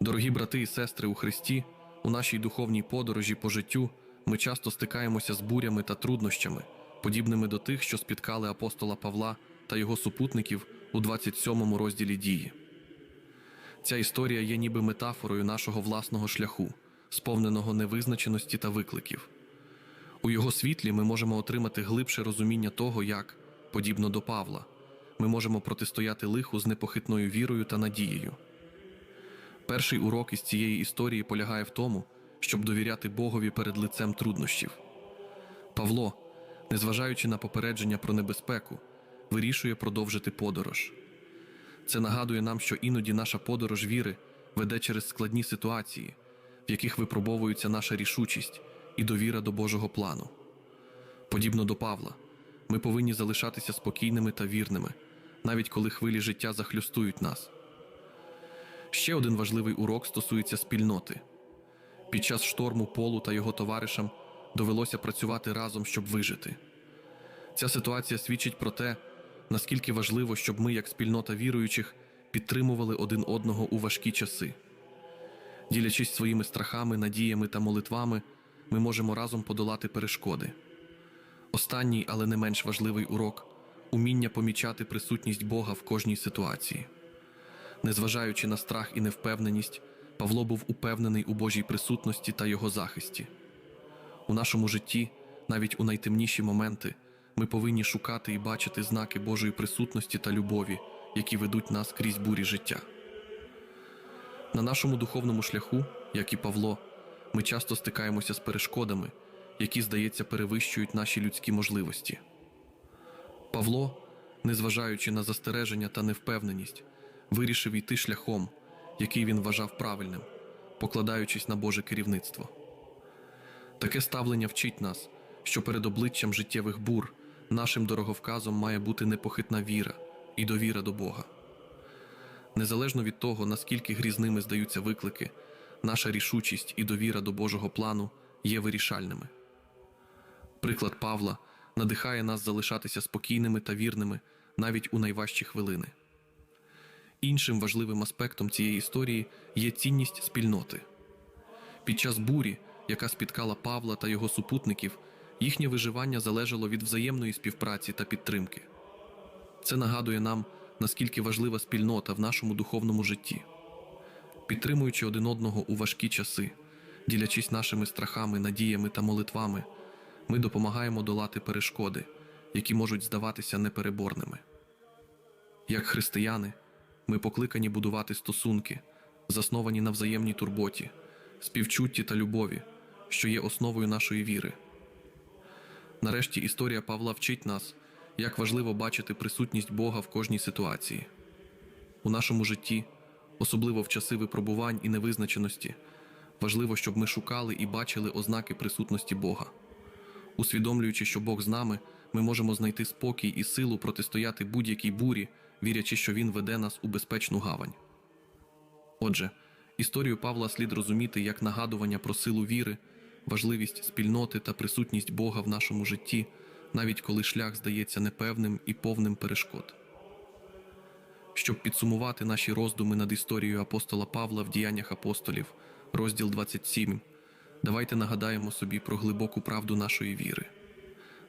Дорогі брати і сестри у Христі, у нашій духовній подорожі по життю ми часто стикаємося з бурями та труднощами, подібними до тих, що спіткали апостола Павла та його супутників у 27 розділі дії. Ця історія є ніби метафорою нашого власного шляху, сповненого невизначеності та викликів. У його світлі ми можемо отримати глибше розуміння того, як, подібно до Павла, ми можемо протистояти лиху з непохитною вірою та надією. Перший урок із цієї історії полягає в тому, щоб довіряти Богові перед лицем труднощів. Павло, незважаючи на попередження про небезпеку, вирішує продовжити подорож. Це нагадує нам, що іноді наша подорож віри веде через складні ситуації, в яких випробовується наша рішучість і довіра до Божого плану. Подібно до Павла, ми повинні залишатися спокійними та вірними, навіть коли хвилі життя захлюстують нас. Ще один важливий урок стосується спільноти. Під час шторму Полу та його товаришам довелося працювати разом, щоб вижити. Ця ситуація свідчить про те, наскільки важливо, щоб ми, як спільнота віруючих, підтримували один одного у важкі часи. Ділячись своїми страхами, надіями та молитвами, ми можемо разом подолати перешкоди. Останній, але не менш важливий урок уміння помічати присутність Бога в кожній ситуації. Незважаючи на страх і невпевненість, Павло був упевнений у Божій присутності та його захисті. У нашому житті, навіть у найтемніші моменти, ми повинні шукати і бачити знаки Божої присутності та любові, які ведуть нас крізь бурі життя. На нашому духовному шляху, як і Павло, ми часто стикаємося з перешкодами, які, здається, перевищують наші людські можливості. Павло, незважаючи на застереження та невпевненість, вирішив йти шляхом, який він вважав правильним, покладаючись на Боже керівництво. Таке ставлення вчить нас, що перед обличчям життєвих бур нашим дороговказом має бути непохитна віра і довіра до Бога. Незалежно від того, наскільки грізними здаються виклики, наша рішучість і довіра до Божого плану є вирішальними. Приклад Павла надихає нас залишатися спокійними та вірними навіть у найважчі хвилини. Іншим важливим аспектом цієї історії є цінність спільноти. Під час бурі, яка спіткала Павла та його супутників, їхнє виживання залежало від взаємної співпраці та підтримки. Це нагадує нам, наскільки важлива спільнота в нашому духовному житті. Підтримуючи один одного у важкі часи, ділячись нашими страхами, надіями та молитвами, ми допомагаємо долати перешкоди, які можуть здаватися непереборними. Як християни, ми покликані будувати стосунки, засновані на взаємній турботі, співчутті та любові, що є основою нашої віри. Нарешті історія Павла вчить нас, як важливо бачити присутність Бога в кожній ситуації. У нашому житті, особливо в часи випробувань і невизначеності, важливо, щоб ми шукали і бачили ознаки присутності Бога. Усвідомлюючи, що Бог з нами, ми можемо знайти спокій і силу протистояти будь-якій бурі, вірячи, що Він веде нас у безпечну гавань. Отже, історію Павла слід розуміти як нагадування про силу віри, важливість спільноти та присутність Бога в нашому житті, навіть коли шлях здається непевним і повним перешкод. Щоб підсумувати наші роздуми над історією апостола Павла в діяннях апостолів, розділ 27, давайте нагадаємо собі про глибоку правду нашої віри.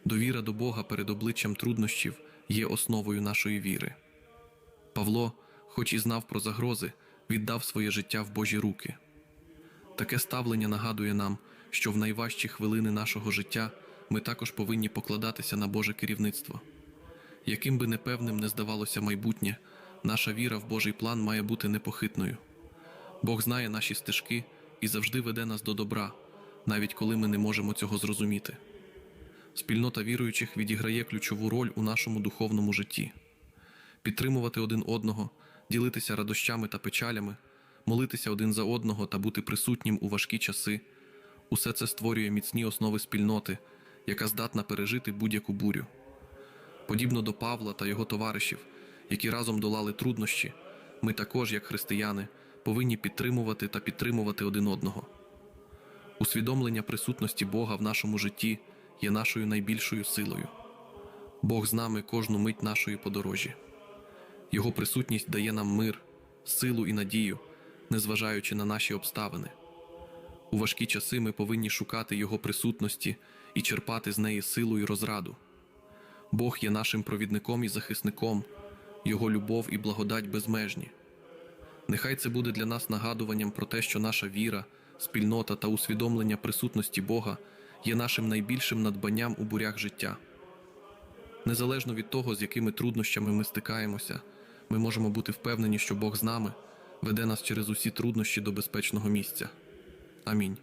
Довіра до Бога перед обличчям труднощів є основою нашої віри. Павло, хоч і знав про загрози, віддав своє життя в Божі руки. Таке ставлення нагадує нам, що в найважчі хвилини нашого життя ми також повинні покладатися на Боже керівництво. Яким би непевним не здавалося майбутнє, наша віра в Божий план має бути непохитною. Бог знає наші стежки і завжди веде нас до добра, навіть коли ми не можемо цього зрозуміти. Спільнота віруючих відіграє ключову роль у нашому духовному житті. Підтримувати один одного, ділитися радощами та печалями, молитися один за одного та бути присутнім у важкі часи усе це створює міцні основи спільноти, яка здатна пережити будь-яку бурю. Подібно до Павла та його товаришів, які разом долали труднощі, ми також, як християни, повинні підтримувати та підтримувати один одного. Усвідомлення присутності Бога в нашому житті є нашою найбільшою силою. Бог з нами кожну мить нашої подорожі. Його присутність дає нам мир, силу і надію, незважаючи на наші обставини. У важкі часи ми повинні шукати Його присутності і черпати з неї силу і розраду. Бог є нашим провідником і захисником, Його любов і благодать безмежні. Нехай це буде для нас нагадуванням про те, що наша віра, спільнота та усвідомлення присутності Бога є нашим найбільшим надбанням у бурях життя. Незалежно від того, з якими труднощами ми стикаємося, ми можемо бути впевнені, що Бог з нами веде нас через усі труднощі до безпечного місця. Амінь.